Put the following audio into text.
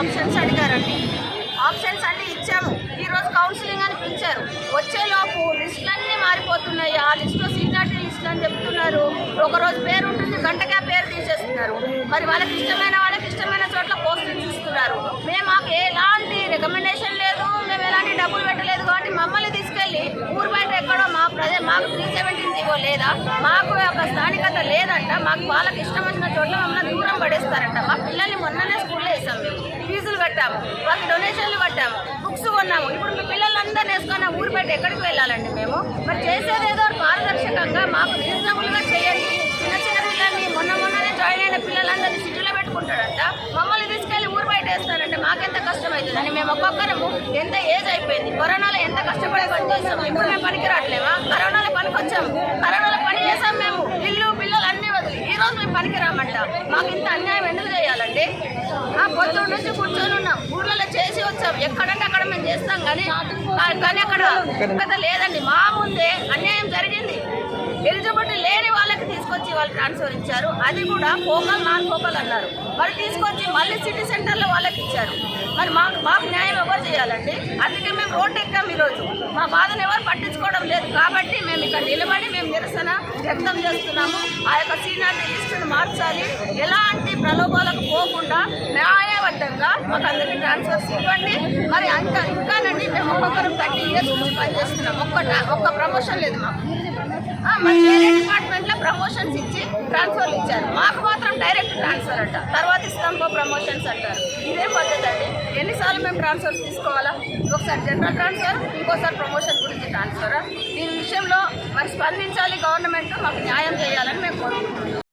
Options అడిగారండి. Options అన్నీ ఇచ్చాము. ఈరోజు కౌన్సిలింగ్ అని పిలిచారు. వచ్చేలోపు లిస్టులన్నీ మారిపోతున్నాయి. ఆ లిస్టులో సీనియారిటీ లిస్టులు అని చెప్తున్నారు. ఒకరోజు పేరు ఉంటుంది గంటకే పేరు తీసేస్తున్నారు. మరి వాళ్ళకి ఇష్టమైన వాళ్ళకి ఇష్టమైన చోట్ల పోస్టులు ఇస్తున్నారు మేము మాకు ఎలాంటి రికమెండేషన్ లేదు. మేము ఎలాంటి డబ్బులు పెట్టలేదు కాబట్టి మమ్మల్ని తీసుకెళ్ళి ఊరు బయట ఎక్కడో మా ప్రజ మాకు త్రీ సెవెంటీన్ జీవో లేదా? మాకు ఒక స్థానికత లేదంట. మాకు వాళ్ళకి ఇష్టం వచ్చిన చోట్ల మమ్మల్ని దూరం పడేస్తారంట. మా పిల్లల్ని మొన్ననే స్కూల్లో వేసాం మేము. కట్టాము. వాళ్ళకి డొనేషన్లు కట్టాము. బుక్స్ కొన్నాము. ఇప్పుడు మీ పిల్లలందరూ వేసుకొని ఊరు బయట ఎక్కడికి వెళ్ళాలండి మేము? మరి చేసేది ఏదో పారదర్శకంగా మాకు రీజనబుల్గా చేయండి. చిన్న చిన్న పిల్లల్ని మొన్న మొన్ననే జాయిన్ అయిన పిల్లలందరినీ సిటీలో పెట్టుకుంటాడంట. మమ్మల్ని తీసుకెళ్ళి ఊరు బయట వేస్తారంటే మాకెంత కష్టం అవుతుందని మేము ఒక్కొక్కరము ఎంత ఏజ్ అయిపోయింది? కరోనాలో ఎంత కష్టపడే పని చేస్తాము ఇప్పుడు మేము పనికి రావట్లేమా కరోనాలో పనికి వచ్చాము కరోనాలో పని చేసాం మేము. ఇల్లు పిల్లలు అన్ని వదిలి. ఈ రోజు మేము పనికి రామంట. మాకు ఇంత అన్యాయం ఎందుకు చేయాలండి? ఆ పొద్దు నుంచి కూర్చొని ఎక్కడంటే అక్కడ మేము చేస్తాం కానీ కానీ అక్కడ కథ లేదండి. మా ముందే అన్యాయం జరిగింది. ఎలిజిబిలిటీ లేని వాళ్ళకి తీసుకొచ్చి వాళ్ళు ట్రాన్స్ఫర్ ఇచ్చారు. అది కూడా ఫోకల్ నాన్ ఫోకల్ అన్నారు. మరి తీసుకొచ్చి మళ్ళీ సిటీ సెంటర్లో వాళ్ళకి ఇచ్చారు. మరి మాకు మాకు న్యాయం ఎవరు చేయాలండి? అందుకే మేము రోడ్డు ఎక్కాం ఈరోజు. మా బాధను ఎవరు పట్టించుకోవడం లేదు. కాబట్టి మేము ఇక్కడ నిలబడి మేము నిరసన వ్యక్తం చేస్తున్నాము. ఆ యొక్క సీనియారిటీ లిస్టును మార్చాలి. ఎలాంటి ప్రలోభాలకు పోకుండా న్యాయబద్ధంగా మాకు అందరికీ ట్రాన్స్ఫర్స్ ఇవ్వండి. ఇంకా ఇంకానండి మేము ఒక్కొక్కరు థర్టీ ఇయర్స్ నుంచి పనిచేస్తున్నాం ఒక్క ఒక్క ప్రమోషన్ లేదు మాకు. ఆ, వేరే డిపార్ట్మెంట్లో ప్రమోషన్స్ ఇచ్చి ట్రాన్స్ఫర్లు ఇచ్చారు. మాకు మాత్రం డైరెక్ట్ ట్రాన్స్ఫర్ అంట. తర్వాత ఇస్తాంకో ప్రమోషన్స్ అంటారు. ఇదే పద్ధతి అండి. ఎన్నిసార్లు మేము ట్రాన్స్ఫర్స్ తీసుకోవాలా? ఒకసారి జనరల్ ట్రాన్స్ఫర్ ఇంకోసారి ప్రమోషన్ గురించి ట్రాన్స్ఫర్ దీని విషయంలో మరి స్పందించాలి గవర్నమెంట్ మాకు న్యాయం చేయాలని మేము కోరుకుంటున్నాం.